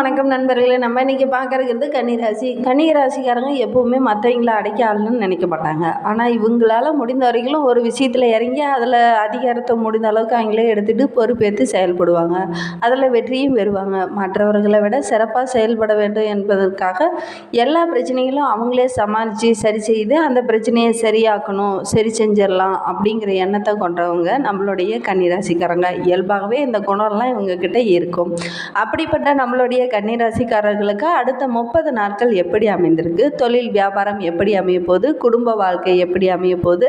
வணக்கம் நண்பர்களே. நம்ம இன்றைக்கி பார்க்கறது கன்னிராசி. கன்னிராசிக்காரங்க எப்போவுமே மற்றவங்கள அடைக்க ஆளணும்னு நினைக்க மாட்டாங்க. ஆனால் இவங்களால் முடிந்த வரைக்கும் ஒரு விஷயத்தில் இறங்கி அதில் அதிகாரத்தை முடிந்த அளவுக்கு அவங்களே எடுத்துகிட்டு பொறுப்பேற்று செயல்படுவாங்க. அதில் வெற்றியும் பெறுவாங்க. மற்றவர்களை விட சிறப்பாக செயல்பட வேண்டும் என்பதற்காக எல்லா பிரச்சனைகளும் அவங்களே சமாளித்து சரி செய்து அந்த பிரச்சனையை சரியாக்கணும் சரி செஞ்சிடலாம் அப்படிங்கிற எண்ணத்தை கொண்டவங்க நம்மளுடைய கன்னிராசிக்காரங்க. இயல்பாகவே இந்த குணம்லாம் இவங்கக்கிட்ட இருக்கும். அப்படிப்பட்ட நம்மளுடைய கன்னிராசிக்காரர்களுக்கு அடுத்த முப்பது நாட்கள் எப்படி அமைந்திருக்கு? தொழில் வியாபாரம் எப்படி அமைய போகுது? குடும்ப வாழ்க்கை எப்படி அமைய போகுது?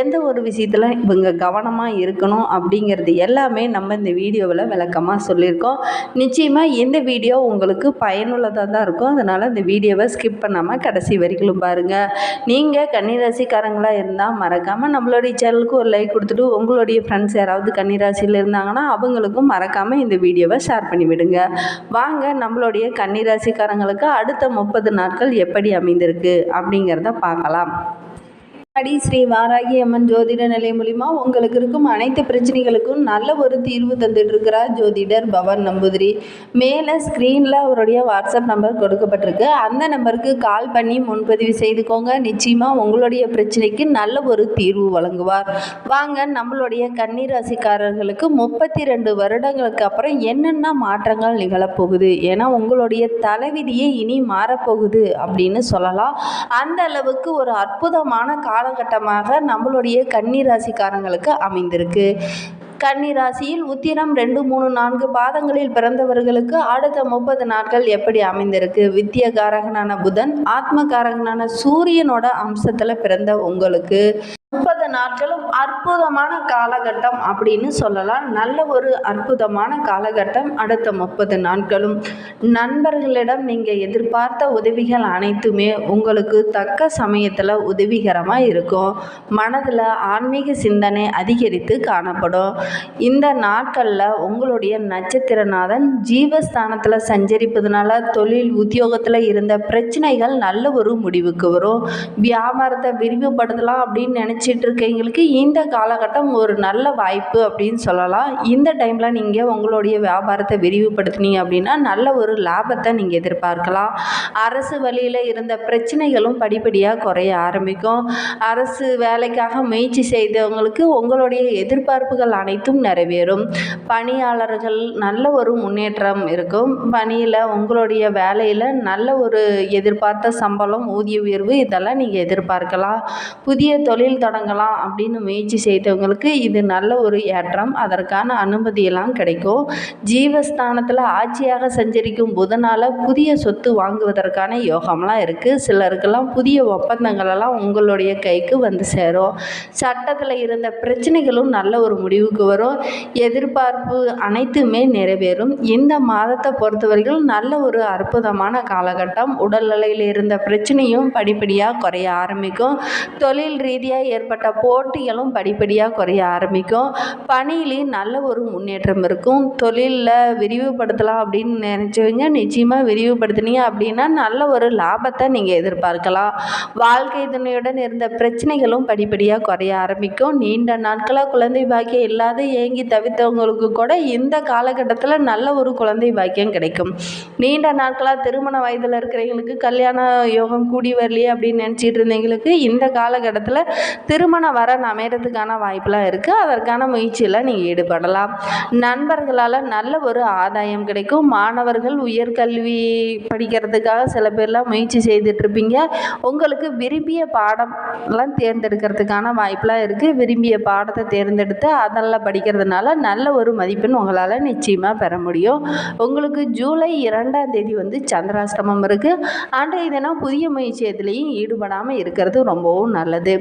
எந்த ஒரு விஷயத்தில் இவங்க கவனமாக இருக்கணும் அப்படிங்கிறது எல்லாமே நம்ம இந்த வீடியோவில் விளக்கமாக சொல்லியிருக்கோம். நிச்சயமாக இந்த வீடியோ உங்களுக்கு பயனுள்ளதாக தான் இருக்கும். அதனால் இந்த வீடியோவை ஸ்கிப் பண்ணாமல் கடைசி வரைக்கும் பாருங்கள் நீங்கள் கன்னிராசிக்காரங்களாக இருந்தால் மறக்காமல் நம்மளுடைய சேனலுக்கு ஒரு லைக் கொடுத்துட்டு உங்களுடைய ஃப்ரெண்ட்ஸ் யாராவது கன்னிராசியில் இருந்தாங்கன்னா அவங்களுக்கும் மறக்காமல் இந்த வீடியோவை ஷேர் பண்ணிவிடுங்க. வாங்க வாங்க நம்மளுடைய கன்னிராசிக்காரங்களுக்கு அடுத்த முப்பது நாட்கள் எப்படி அமைந்திருக்கு அப்படிங்கிறத பார்க்கலாம். அடி ஸ்ரீ வாராகி அம்மன் ஜோதிட நிலை மூலிமா உங்களுக்கு இருக்கும் அனைத்து பிரச்சனைகளுக்கும் நல்ல ஒரு தீர்வு தந்துட்டு இருக்கிறார் ஜோதிடர் பவன் நம்பூதிரி. மேலே ஸ்க்ரீனில் அவருடைய வாட்ஸ்அப் நம்பர் கொடுக்கப்பட்டிருக்கு. அந்த நம்பருக்கு கால் பண்ணி முன்பதிவு செய்துக்கோங்க. நிச்சயமாக உங்களுடைய பிரச்சனைக்கு நல்ல ஒரு தீர்வு வழங்குவார். வாங்க நம்மளுடைய கன்னிராசிக்காரர்களுக்கு முப்பத்தி ரெண்டு வருடங்களுக்கு அப்புறம் என்னென்ன மாற்றங்கள் நிகழப்போகுது? ஏன்னா உங்களுடைய தலைவிதியே இனி மாறப்போகுது அப்படின்னு சொல்லலாம். அந்த அளவுக்கு ஒரு அற்புதமான கால காலகட்டமாக நம்மளுடைய கன்னி ராசிக்காரங்களுக்கு அமைந்திருக்கு. கன்னிராசியில் உத்திரம் ரெண்டு மூணு நான்கு பாதங்களில் பிறந்தவர்களுக்கு அடுத்த முப்பது நாட்கள் எப்படி அமைந்திருக்கு? வித்தியகாரகனான புதன் ஆத்மகாரகனான சூரியனோட அம்சத்தில் பிறந்த உங்களுக்கு. முப்பது நாட்களும் அற்புதமான காலகட்டம் அப்படின்னு சொல்லலாம். நல்ல ஒரு அற்புதமான காலகட்டம் அடுத்த முப்பது நாட்களும். நண்பர்களிடம் நீங்கள் எதிர்பார்த்த உதவிகள் அனைத்துமே உங்களுக்கு தக்க சமயத்தில் உதவிகரமாக இருக்கும். மனதில் ஆன்மீக சிந்தனை அதிகரித்து காணப்படும். இந்த நாட்களில் உங்களுடைய நட்சத்திரநாதன் ஜீவஸ்தானத்தில் சஞ்சரிப்பதுனால தொழில் உத்தியோகத்தில் இருந்த பிரச்சனைகள் நல்ல ஒரு முடிவுக்கு வரும். வியாபாரத்தை விரிவுபடுத்தலாம் அப்படின்னு நினச்சிட்டு இருக்கவங்களுக்கு இந்த காலகட்டம் ஒரு நல்ல வாய்ப்பு அப்படின்னு சொல்லலாம். இந்த டைமில் நீங்கள் உங்களுடைய வியாபாரத்தை விரிவுபடுத்தினீங்க அப்படின்னா நல்ல ஒரு லாபத்தை நீங்கள் எதிர்பார்க்கலாம். அரசு வழியில் இருந்த பிரச்சனைகளும் படிப்படியாக குறைய ஆரம்பிக்கும். அரசு வேலைக்காக முயற்சி செய்தவங்களுக்கு உங்களுடைய எதிர்பார்ப்புகள் அனைத்தும் நிறைவேறும். பணியாளர்கள் நல்ல ஒரு முன்னேற்றம் இருக்கும். பணியில் உங்களுடைய வேலையில் நல்ல ஒரு எதிர்பார்த்த சம்பளம் ஊதிய உயர்வு இதெல்லாம் நீங்கள் எதிர்பார்க்கலாம். புதிய தொழில் தொடங்கலாம். அப்படின்னு முயற்சி செய்தவங்களுக்கு இது நல்ல ஒரு ஏற்றம். அதற்கான அனுமதியெல்லாம் கிடைக்கும். ஜீவஸ்தானத்தில் ஆட்சியாக சஞ்சரிக்கும் புதனால் புதிய சொத்து வாங்குவதற்கான யோகம்லாம் இருக்குது சிலருக்கெல்லாம் புதிய ஒப்பந்தங்களெல்லாம் உங்களுடைய கைக்கு வந்து சேரும். சட்டத்தில் இருந்த பிரச்சனைகளும் நல்ல ஒரு முடிவுக்கு வரும். எதிர்பார்ப்பு அனைத்துமே நிறைவேறும். இந்த மாதத்தை பொறுத்தவரையில் நல்ல ஒரு அற்புதமான காலகட்டம். உடல்நிலையில் இருந்த பிரச்சனையும் படிப்படியாக குறைய ஆரம்பிக்கும். தொழில் ரீதியாக ஏற்பட்ட போட்டிகளும் படிப்படியாக குறைய ஆரம்பிக்கும். பணியிலையும் நல்ல ஒரு முன்னேற்றம் இருக்கும். தொழிலில் விரிவுபடுத்தலாம் அப்படின்னு நினச்சவங்க நிச்சயமாக விரிவுபடுத்தினீங்க அப்படின்னா நல்ல ஒரு லாபத்தை நீங்கள் எதிர்பார்க்கலாம். வாழ்க்கை துணையுடன் இருந்த பிரச்சனைகளும் படிப்படியாக குறைய ஆரம்பிக்கும். நீண்ட நாட்களாக குழந்தை பாக்கியம் இல்லாத ஏங்கி தவித்தவங்களுக்கு கூட இந்த காலகட்டத்தில் நல்ல ஒரு குழந்தை பாக்கியம் கிடைக்கும். நீண்ட நாட்களாக திருமண வயதில் இருக்கிறவங்களுக்கு கல்யாண யோகம் கூடி வரலையே அப்படின்னு நினச்சிட்டு இருந்தவங்களுக்கு இந்த காலகட்டத்தில் திருமண வரன் அமைகிறதுக்கான வாய்ப்பெலாம் இருக்குது அதற்கான முயற்சியில் நீங்கள் ஈடுபடலாம். நண்பர்களால் நல்ல ஒரு ஆதாயம் கிடைக்கும். மாணவர்கள் உயர்கல்வி படிக்கிறதுக்காக சில பேர்லாம் முயற்சி செய்துட்ருப்பீங்க உங்களுக்கு விரும்பிய பாடம்லாம் தேர்ந்தெடுக்கிறதுக்கான வாய்ப்பெலாம் இருக்குது விரும்பிய பாடத்தை தேர்ந்தெடுத்து அதெல்லாம் படிக்கிறதுனால நல்ல ஒரு மதிப்பெண் உங்களால் நிச்சயமாக பெற முடியும். உங்களுக்கு ஜூலை இரண்டாம் தேதி வந்து சந்திராஷ்டமம் இருக்குது அன்றைய தினம் புதிய முயற்சியத்துலேயும் ஈடுபடாமல் இருக்கிறது ரொம்பவும் நல்லது.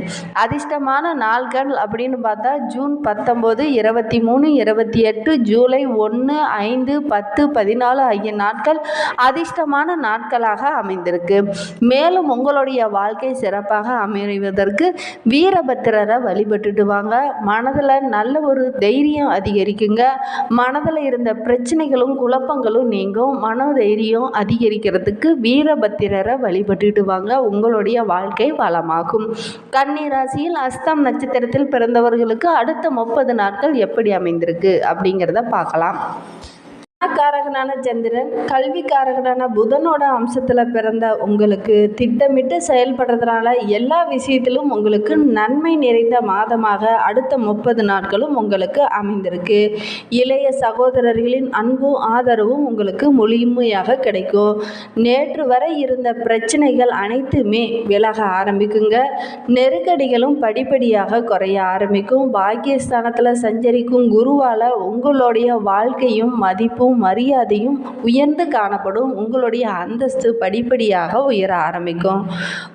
அதிர்ஷ்டமாக முக்கியமான நாள்கள் அப்படின்னு பார்த்தா ஜூன் பத்தொம்போது இருபத்தி மூணு இருபத்தி எட்டு ஜூலை ஒன்று ஐந்து பத்து பதினாலு ஆகிய நாட்கள் அதிர்ஷ்டமான நாட்களாக அமைந்திருக்கு. மேலும் உங்களுடைய வாழ்க்கை சிறப்பாக அமைவதற்கு வீரபத்திரரை வழிபட்டுட்டு வாங்க. மனதில் நல்ல ஒரு தைரியம் அதிகரிக்குங்க. மனதில் இருந்த பிரச்சனைகளும் குழப்பங்களும் நீங்கும். மன தைரியம் அதிகரிக்கிறதுக்கு வீரபத்திரரை வழிபட்டுட்டு வாங்க. உங்களுடைய வாழ்க்கை வளமாகும். கண்ணீராசி ராசியில் ஹஸ்தம் நட்சத்திரத்தில் பிறந்தவர்களுக்கு அடுத்த முப்பது நாட்கள் எப்படி அமைந்திருக்கு அப்படிங்கிறத பார்க்கலாம். காரகனான சந்திரன் கல்விக்காரகனான புதனோட அம்சத்தில் பிறந்த உங்களுக்கு திட்டமிட்டு செயல்படுறதுனால எல்லா விஷயத்திலும் உங்களுக்கு நன்மை நிறைந்த மாதமாக அடுத்த முப்பது நாட்களும் உங்களுக்கு அமைந்திருக்கு. இளைய சகோதரர்களின் அன்பும் ஆதரவும் உங்களுக்கு முழுமையாக கிடைக்கும். நேற்று வரை இருந்த பிரச்சனைகள் அனைத்துமே விலக ஆரம்பிக்குங்க. நெருக்கடிகளும் படிப்படியாக குறைய ஆரம்பிக்கும். பாக்கியஸ்தானத்தில் சஞ்சரிக்கும் குருவால் உங்களுடைய வாழ்க்கையும் மதிப்பும் மரியாதையும் உயர்ந்து காணப்படும் உங்களுடைய அந்தஸ்து படிப்படியாக உயர ஆரம்பிக்கும்.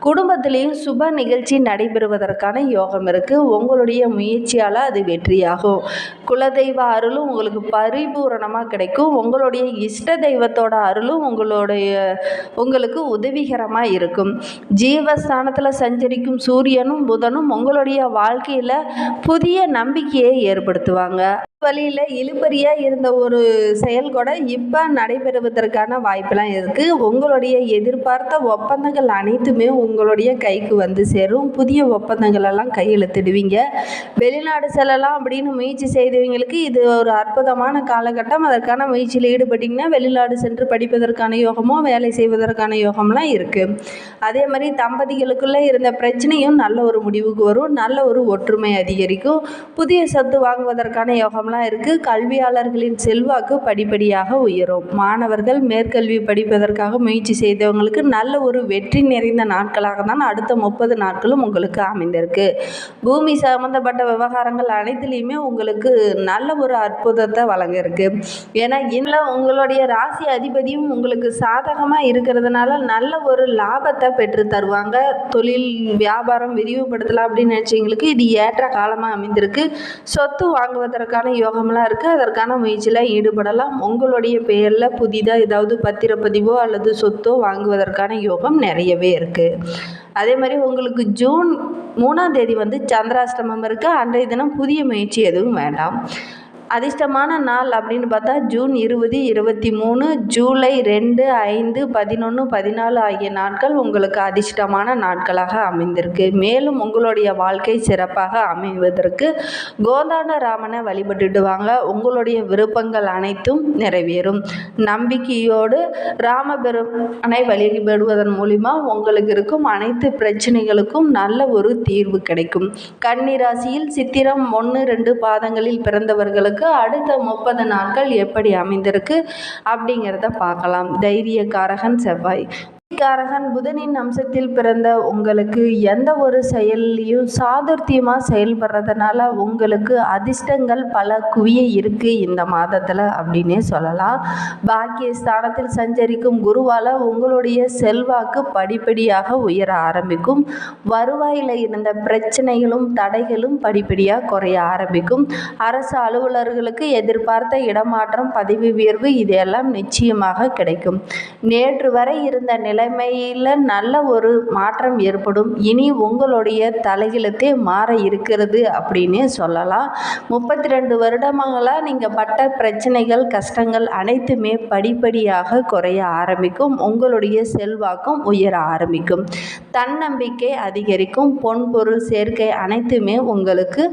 குடும்பத்திலேயும் சுப நிகழ்ச்சி நடைபெறுவதற்கான யோகம் இருக்குது உங்களுடைய முயற்சியால் அது வெற்றியாகும். குலதெய்வ அருளும் உங்களுக்கு பரிபூரணமாக கிடைக்கும். உங்களுடைய இஷ்ட தெய்வத்தோட அருளும் உங்களுடைய உங்களுக்கு உதவிகரமாக இருக்கும். ஜீவஸ்தானத்தில் சஞ்சரிக்கும் சூரியனும் புதனும் உங்களுடைய வாழ்க்கையில் புதிய நம்பிக்கையை ஏற்படுத்துவாங்க. வழியில் இழுபறியாக இருந்த ஒரு செயல் கூட இப்போ நடைபெறுவதற்கான வாய்ப்பெல்லாம் இருக்குது உங்களுடைய எதிர்பார்த்த ஒப்பந்தங்கள் அனைத்துமே உங்களுடைய கைக்கு வந்து சேரும். புதிய ஒப்பந்தங்கள் எல்லாம் கையெழுத்திடுவீங்க. வெளிநாடு செல்லலாம் அப்படின்னு முயற்சி செய்தவங்களுக்கு இது ஒரு அற்புதமான காலகட்டம். அதற்கான முயற்சியில் ஈடுபட்டிங்கன்னா வெளிநாடு சென்று படிப்பதற்கான யோகமோ வேலை செய்வதற்கான யோகம்லாம் இருக்குது அதே மாதிரி தம்பதிகளுக்குள்ளே இருந்த பிரச்சனையும் நல்ல ஒரு முடிவுக்கு வரும். நல்ல ஒரு ஒற்றுமை அதிகரிக்கும். புதிய சொத்து வாங்குவதற்கான யோகம் யோகம்லாம் இருக்குது கல்வியாளர்களின் செல்வாக்கு படிப்படியாக உயரும். மாணவர்கள் மேற்கல்வி படிப்பதற்காக முயற்சி செய்தவங்களுக்கு நல்ல ஒரு வெற்றி நிறைந்த நாட்களாக தான் அடுத்த முப்பது நாட்களும் உங்களுக்கு அமைந்திருக்கு. பூமி சம்மந்தப்பட்ட விவகாரங்கள் அனைத்துலேயுமே உங்களுக்கு நல்ல ஒரு அற்புதத்தை வழங்கியிருக்கு. ஏன்னா இதில் உங்களுடைய ராசி அதிபதியும் உங்களுக்கு சாதகமாக இருக்கிறதுனால நல்ல ஒரு லாபத்தை பெற்று தருவாங்க. தொழில் வியாபாரம் விரிவுபடுத்தலாம் அப்படின்னு நினச்சவங்களுக்கு இது ஏற்ற காலமாக அமைந்திருக்கு. சொத்து வாங்குவதற்கான யோகமெல்லாம் இருக்குது அதற்கான முயற்சியில் ஈடுபடலாம். உங்களுடைய பெயரில் புதிதாக ஏதாவது பத்திரப்பதிவோ அல்லது சொத்தோ வாங்குவதற்கான யோகம் நிறையவே இருக்குது அதே மாதிரி உங்களுக்கு ஜூன் மூணாம் தேதி வந்து சந்திராஷ்டமம் இருக்குது அன்றைய தினம் புதிய முயற்சி எதுவும் வேண்டாம். அதிர்ஷ்டமான நாள் அப்படின்னு பார்த்தா ஜூன் இருபது இருபத்தி மூணு ஜூலை ரெண்டு ஐந்து பதினொன்று பதினாலு ஆகிய நாட்கள் உங்களுக்கு அதிர்ஷ்டமான நாட்களாக அமைந்திருக்கு. மேலும் உங்களுடைய வாழ்க்கை சிறப்பாக அமைவதற்கு கோதாண்ட ராமனை வழிபட்டுட்டு வாங்க உங்களுடைய விருப்பங்கள் அனைத்தும் நிறைவேறும். நம்பிக்கையோடு ராமபெருமனை வழிபடுவதன் மூலிமா உங்களுக்கு இருக்கும் அனைத்து பிரச்சனைகளுக்கும் நல்ல ஒரு தீர்வு கிடைக்கும். கன்னிராசியில் சித்திரம் ஒன்று ரெண்டு பாதங்களில் பிறந்தவர்களுக்கு உங்களுக்கு அடுத்த முப்பது நாட்கள் எப்படி அமைந்திருக்கு அப்படிங்கிறத பார்க்கலாம். தைரியக்காரகன் செவ்வாய். காரகன் புதனின் அம்சத்தில் பிறந்த உங்களுக்கு எந்த ஒரு செயல்லையும் சாதுர்த்தியமாக செயல்படுறதுனால உங்களுக்கு அதிர்ஷ்டங்கள் பல குவிய இருக்குது இந்த மாதத்தில் அப்படின்னே சொல்லலாம். பாக்கிய ஸ்தானத்தில் சஞ்சரிக்கும் குருவால் உங்களுடைய செல்வாக்கு படிப்படியாக உயர ஆரம்பிக்கும். வருவாயில் இருந்த பிரச்சனைகளும் தடைகளும் படிப்படியாக குறைய ஆரம்பிக்கும். அரசு அலுவலர்களுக்கு எதிர்பார்த்த இடமாற்றம் பதவி உயர்வு இதையெல்லாம் நிச்சயமாக கிடைக்கும். நேற்று வரை இருந்த நிலை நிலைமையில் நல்ல ஒரு மாற்றம் ஏற்படும். இனி உங்களுடைய தலையெழுத்தே மாற இருக்கிறது அப்படின்னே சொல்லலாம். முப்பத்தி ரெண்டு வருடங்களாக நீங்கள் பட்ட பிரச்சனைகள் கஷ்டங்கள் அனைத்துமே படிப்படியாக குறைய ஆரம்பிக்கும். உங்களுடைய செல்வாக்கும் உயர ஆரம்பிக்கும். தன்னம்பிக்கை அதிகரிக்கும் பொன் பொருள் சேர்க்கை அனைத்துமே உங்களுக்கு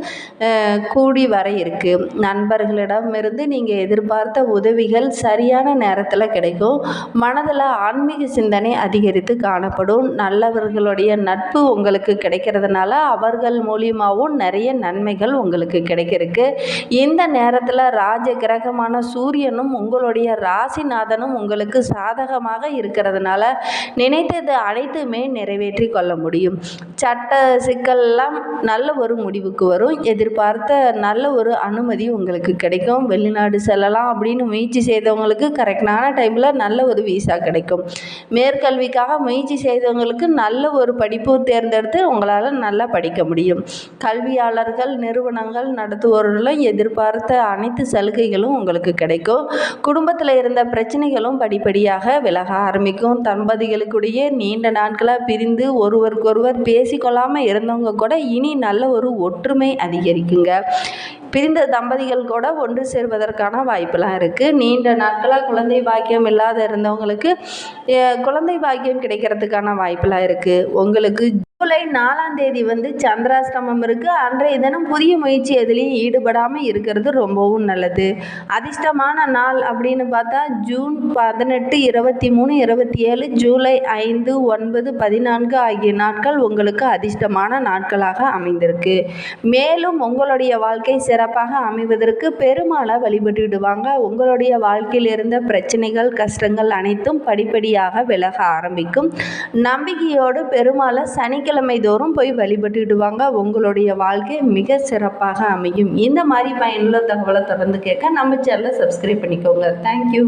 கூடி வர இருக்குது நண்பர்களிடமிருந்து நீங்கள் எதிர்பார்த்த உதவிகள் சரியான நேரத்தில் கிடைக்கும். மனதில் ஆன்மீக சிந்தனை அதிகரித்து காணப்படும். நல்லவர்களுடைய நட்பு உங்களுக்கு கிடைக்கிறதுனால அவர்கள் மூலியமாகவும் நிறைய நன்மைகள் உங்களுக்கு கிடைக்கிறதுக்கு. இந்த நேரத்தில் ராஜ கிரகமான சூரியனும் உங்களுடைய ராசிநாதனும் உங்களுக்கு சாதகமாக இருக்கிறதுனால நினைத்தது அனைத்துமே நிறைவேற்றி கொள்ள முடியும் சட்ட சிக்கல்லாம் நல்ல ஒரு முடிவுக்கு வரும். எதிர்பார்த்த நல்ல ஒரு அனுமதி உங்களுக்கு கிடைக்கும். வெளிநாடு செல்லலாம் அப்படின்னு முயற்சி செய்தவங்களுக்கு கரெக்டான டைமில் நல்ல ஒரு விசா கிடைக்கும். மேற்கல்விக்காக முயற்சி செய்தவங்களுக்கு நல்ல ஒரு படிப்பு தேர்ந்தெடுத்து உங்களால் நல்லா படிக்க முடியும். கல்வியாளர்கள் நிறுவனங்கள் நடத்துவோர்களும் எதிர்பார்த்த அனைத்து சலுகைகளும் உங்களுக்கு கிடைக்கும். குடும்பத்தில் இருந்த பிரச்சனைகளும் படிப்படியாக விலக ஆரம்பிக்கும். தம்பதிகளுக்குடைய நீண்ட நாட்களாக பிரிந்து ஒருவருக்கொருவர் பேசிக்கொள்ளாமல் இருந்தவங்க கூட இனி நல்ல ஒரு ஒற்றுமை அதிகரிக்குங்க. பிரிந்த தம்பதிகள் கூட ஒன்று சேர்வதற்கான வாய்ப்பெல்லாம் இருக்குது நீண்ட நாட்களாக குழந்தை பாக்கியம் இல்லாத இருந்தவங்களுக்கு குழந்தை பாக்கியம் கிடைக்கிறதுக்கான வாய்ப்பெல்லாம் இருக்குது உங்களுக்கு ஜூலை நாலாம் தேதி வந்து சந்திராஷ்டமம் இருக்குது அன்றைய தினம் புதிய முயற்சி எதுலேயும் ஈடுபடாமல் இருக்கிறது ரொம்பவும் நல்லது. அதிர்ஷ்டமான நாள் அப்படின்னு பார்த்தா ஜூன் பதினெட்டு இருபத்தி மூணு இருபத்தி ஏழு ஜூலை ஐந்து ஒன்பது பதினான்கு ஆகிய நாட்கள் உங்களுக்கு அதிர்ஷ்டமான நாட்களாக அமைந்திருக்கு. மேலும் உங்களுடைய வாழ்க்கை சிறப்பாக அமைவதற்கு பெருமாளை வழிபட்டுடுவாங்க. உங்களுடைய வாழ்க்கையில் இருந்த பிரச்சனைகள் கஷ்டங்கள் அனைத்தும் படிப்படியாக விலக ஆரம்பிக்கும். நம்பிக்கையோடு பெருமாளை சனி சனிக்கிழமை தோறும் போய் வழிபட்டுடுவாங்க. உங்களுடைய வாழ்க்கை மிக சிறப்பாக அமையும். இந்த மாதிரி பயனுள்ள தகவலை தொடர்ந்து கேட்க நம்ம சேனலை சப்ஸ்கிரைப் பண்ணிக்கோங்க. தேங்க்யூ